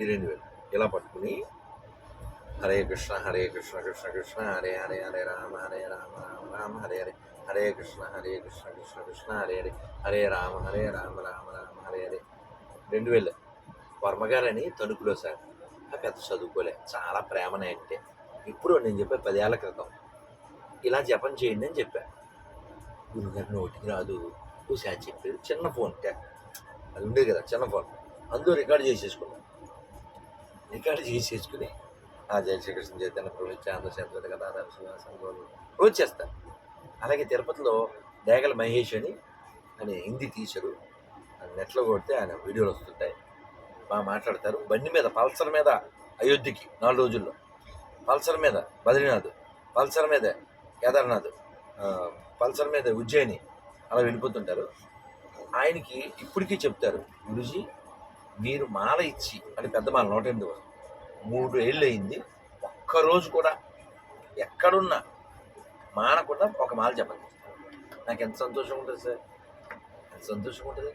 ఈ రెండు వేలు ఇలా పట్టుకుని హరే కృష్ణ హరే కృష్ణ కృష్ణ కృష్ణ హరే హరే హరే రామ హరే రామ రామ రామ హరే హరే హరే కృష్ణ హరే కృష్ణ కృష్ణ కృష్ణ హరే హరే హరే రామ హరే రామ రామ రామ హరే హరే. రెండు వేలు. వర్మగారని తణుకులో సార్. ఆ పెద్ద చదువుకోలే. చాలా ప్రేమనే అంటే. ఇప్పుడు నేను చెప్పే పదేళ్ళ క్రితం. ఇలా జపం చేయండి అని చెప్పా. గురుగారు నోటికి రాదు. ఒకసారి చెప్పేది చిన్న ఫోన్. ట్యాప్ అది ఉండేది కదా చిన్న ఫోన్. అందులో రికార్డ్ చేసేసుకున్నాం. రికార్డ్ చేసేసుకుని ఆ జయ శ్రీకృష్ణ చైతన్య ప్రభు చాంద్ర చంద్ర కదా రోజు అలాగే తిరుపతిలో దేగల మహేష్ అని అని హిందీ టీచరు నెట్లో కొడితే ఆయన వీడియోలు వస్తుంటాయి. బాగా మాట్లాడతారు. బండి మీద పల్సర్ మీద అయోధ్యకి నాలుగు రోజుల్లో. పల్సర్ మీద బద్రీనాథ్ పల్సర్ మీద కేదార్నాథ్ పల్సర్ మీద ఉజ్జయిని అలా వెళ్ళిపోతుంటారు. ఆయనకి ఇప్పటికీ చెప్తారు గురుజీ మీరు మాల ఇచ్చి అంటే పెద్ద మాల నూట ఎనిమిది వరకు. మూడు ఏళ్ళు అయింది ఒక్కరోజు కూడా ఎక్కడున్నా మానకుండా ఒక మాల చెప్పండి. నాకు ఎంత సంతోషం ఉంటుంది సార్. ఎంత సంతోషం ఉంటుంది.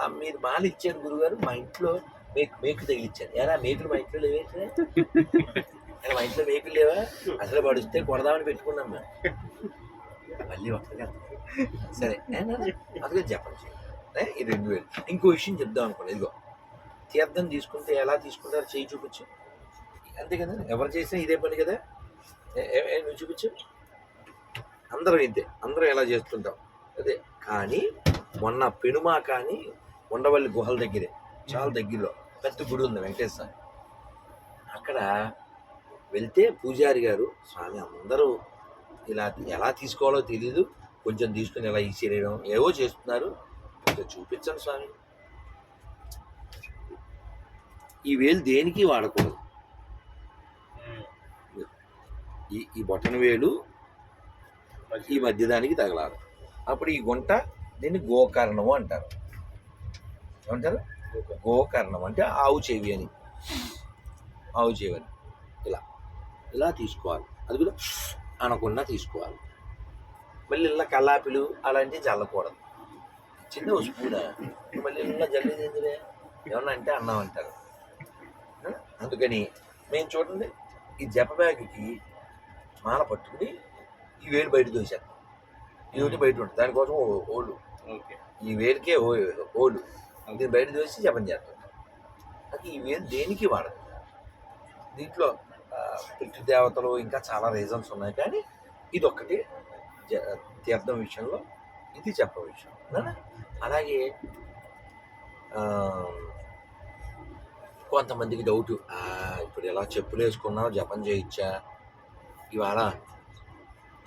ఆ మీరు మాల ఇచ్చారు గురుగారు మా ఇంట్లో మేకు మేకు తగిలిచ్చాను ఎలా? మేకులు మా ఇంట్లో లేవేంటే మా ఇంట్లో మేకులు లేవా? అసలు పడిస్తే కొడదామని పెట్టుకున్నాం మేము. మళ్ళీ ఒక్కగా సరే. అందుకే చెప్పండి. ఈ రెండు వేలు. ఇంకో విషయం చెప్దాం అనుకోండి. ఇదిగో. తీర్థం తీసుకుంటే ఎలా తీసుకుంటారు చేయి చూపించు. అంతే కదా ఎవరు చేసినా ఇదే పని కదా. నువ్వు చూపించు. అందరం ఇంతే. అందరూ ఎలా చేస్తుంటాం? అదే. కానీ మొన్న పెనుమా కానీ ఉండవల్లి గుహల దగ్గరే చాలా దగ్గరలో పెద్ద గుడి ఉంది వెంకటేశ్వర అక్కడ వెళ్తే పూజారి గారు స్వామి అందరూ ఇలా ఎలా తీసుకోవాలో తెలియదు కొంచెం తీసుకుని ఇలా శరీరం ఏవో చేస్తున్నారు. కొంచెం చూపించండి స్వామి. ఈ వేలు దేనికి వాడకూడదు? ఈ ఈ బొటన వేలు ఈ మధ్యదానికి. తగలాలి. అప్పుడు ఈ గుంట దీన్ని గోకర్ణము అంటారు. ఏమంటారు? గోకర్ణం. అంటే ఆవు చెవి అని. ఆవు చెవి అని. ఇలా. ఇలా తీసుకోవాలి. అది కూడా అనకుండా తీసుకోవాలి. మళ్ళీ ఇలా కల్లాపిలు అలాంటివి చల్లకూడదు. చిన్న స్పూన్. మళ్ళీ ఇలా జల్లేది ఎందుకే ఏమన్నా అంటే అన్నం అంటారు? అందుకని మేము చూడండి ఈ జప బ్యాగ్కి మాల పట్టుకుని ఈ వేలు బయట దోశాను ఇది ఒకటి బయట ఉంటుంది. దానికోసం ఓళ్ళు ఈ వేలుకే ఓ ఓళ్ళు దీన్ని బయట దోసి జపం చేస్తాం అది ఈ వేలు దేనికి వాడదు? దీంట్లో ఆ, పితృదేవతలు ఇంకా చాలా రీజన్స్ ఉన్నాయి. కానీ ఇది ఒక్కటి తీర్థం విషయంలో ఇది చెప్ప విషయం? అలాగే కొంతమందికి డౌట్ ఇప్పుడు ఎలా చెప్పులు వేసుకున్నావు? జపం చేయొచ్చా ఇవాళ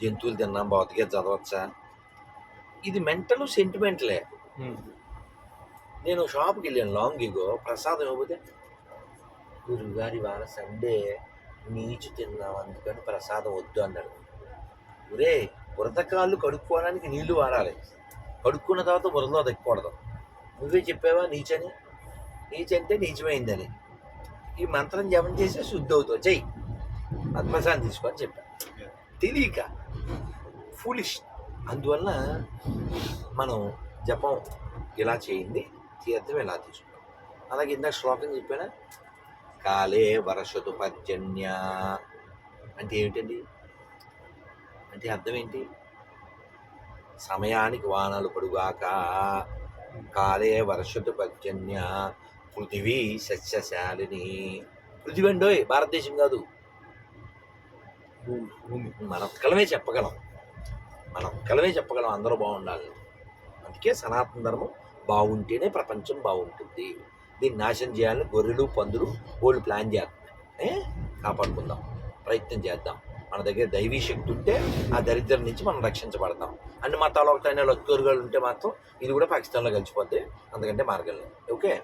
జంతువులు తిన్నాం భౌతిక చదవచ్చా? ఇది మెంటల్ సెంటిమెంట్లే నేను షాప్కి వెళ్ళాను లాంగ్ ఇగో ప్రసాదం ఇవ్వకపోతే గురువుగారి ఇవాళ సండే నీచు తిన్నాం అందుకని ప్రసాదం వద్దు అన్నాడు. ఒరే బురదకాళ్ళు కడుక్కోవడానికి నీళ్ళు వాడాలి. కడుక్కున్న తర్వాత బురదలో దక్కకూడదు నువ్వే చెప్పావా నీచని? నీచంటే నీచమైందని. ఈ మంత్రం జపం చేసి శుద్ధి అవుతావు చెయ్యి ఆత్మశాంతి తీసుకొని చెప్పాను తెలియక ఫూలిష్ అందువల్ల మనం జపం ఇలా చేయింది తీర్థం ఇలా తీసుకున్నాం. అలాగే ఇందాక శ్లోకం చెప్పానా? కాలే వరషతు పర్జన్య. అంటే ఏమిటండి? అంటే అర్థం ఏంటి? సమయానికి వానలు పడుగాక కాలే వర్షతు పర్జన్య. పృథివీ సస్యశాలిని. పృథివీ అండోయ్ భారతదేశం కాదు. భూమి మన ఒక్కలమే చెప్పగలం. మన ఒక్కలమే చెప్పగలం అందరూ బాగుండాలి అందుకే సనాతన ధర్మం బాగుంటేనే ప్రపంచం బాగుంటుంది. దీన్ని నాశనం చేయాలని గొర్రెలు పందులు వాళ్ళు ప్లాన్ చేయాలి కాపాడుకుందాం. ప్రయత్నం చేద్దాం. మన దగ్గర దైవీ శక్తి ఉంటే ఆ దరిద్రం నుంచి మనం రక్షించబడతాం. అన్ని మతాలు ఒకటైనా లొక్కూరుగాలు ఉంటే మాత్రం ఇది కూడా పాకిస్తాన్లో కలిసిపోద్ది. అందుకంటే మార్గం లేదు. ఓకే?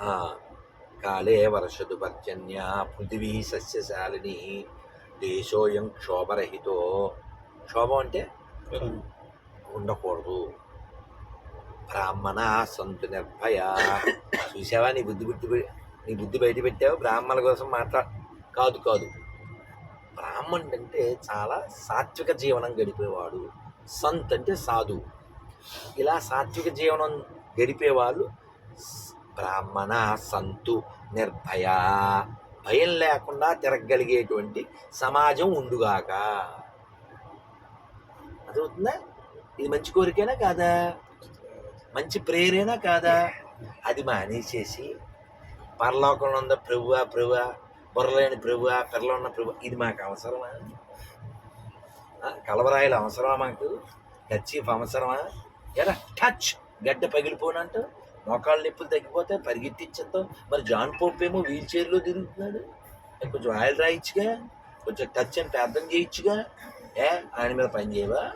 కాళే వర్షదు పర్జన్య పృథివీ సస్యశాలిని దేశోయం క్షోభరహితో క్షోభం అంటే ఉండకూడదు. బ్రాహ్మణ సంతు నిర్భయ. చూసావా నీ బుద్ధి బుద్ధి నీ బుద్ధి బయట పెట్టావు? బ్రాహ్మణుల కోసం మాట్లా కాదు కాదు. బ్రాహ్మణుడు అంటే చాలా సాత్విక జీవనం గడిపేవాడు. సంత్ అంటే సాధు. ఇలా సాత్విక జీవనం గడిపేవాళ్ళు బ్రాహ్మణ సంతు నిర్భయ. భయం లేకుండా తిరగగలిగేటువంటి సమాజం ఉండుగాక. అదవుతుందా ఇది మంచి కోరికేనా కాదా? మంచి ప్రేరేనా కాదా? అది మానేసేసి పరలోకంలో ఉన్న ప్రభువా ప్రభువా బుర్రలేని ప్రభువా పిల్లలు ఉన్న ప్రభు ఇది మాకు అవసరమా? కలవరాయలు అవసరమా మాకు? కచ్చీఫ్ అవసరమా? ఎరా టచ్! గడ్డ పగిలిపోనంటూ మోకాళ్ళ నొప్పులు తగ్గిపోతే పరిగెత్తించేద్దాం. మరి జాన్ పోప్ ఏమో వీల్ చైర్లో తిరుగుతున్నాడు. కొంచెం ఆయిల్ రాయించుగా కొంచెం టచ్ అని ప్రార్థన చేయొచ్చుగా. ఏ ఆయన మీద పని చేయవా?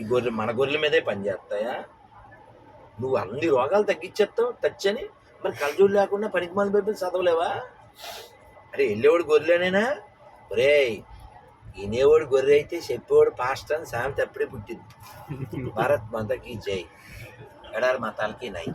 ఈ గొర్రె మన గొర్రెల మీదే పని చేస్తాయా? నువ్వు అన్ని రోగాలు తగ్గించేస్తావు టచ్ అని. మరి కలజోడు లేకుండా పనికి మంది బైబిల్ చదవలేవా? అరే వెళ్ళేవాడు గొర్రెలేనేనా? ఒరేయ్ వినేవాడు గొర్రె అయితే చెప్పేవాడు పాస్ట్ అని సామెత అప్పుడే పుట్టింది. భారత్ మాతకి జై. Era Matal quien ahí.